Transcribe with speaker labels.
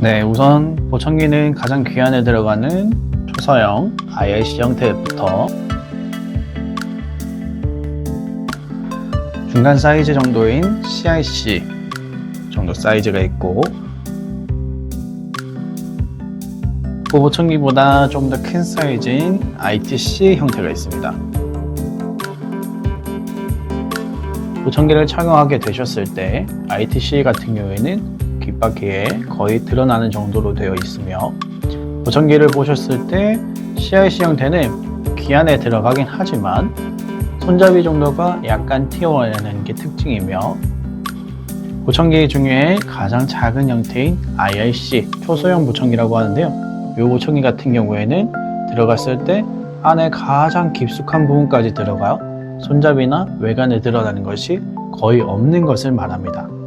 Speaker 1: 네, 우선 보청기는 가장 귀안에 들어가는 초서형 IRC 형태부터 중간 사이즈 정도인 CIC 정도 사이즈가 있고 그 보청기보다 좀 더 큰 사이즈인 ITC 형태가 있습니다. 보청기를 착용하게 되셨을 때 ITC 같은 경우에는 귓바퀴에 거의 드러나는 정도로 되어 있으며 보청기를 보셨을 때 CIC 형태는 귀 안에 들어가긴 하지만 손잡이 정도가 약간 튀어나오는 게 특징이며 보청기 중에 가장 작은 형태인 IRC 초소형 보청기라고 하는데요. 이 보청기 같은 경우에는 들어갔을 때 안에 가장 깊숙한 부분까지 들어가요. 손잡이나 외관에 드러나는 것이 거의 없는 것을 말합니다.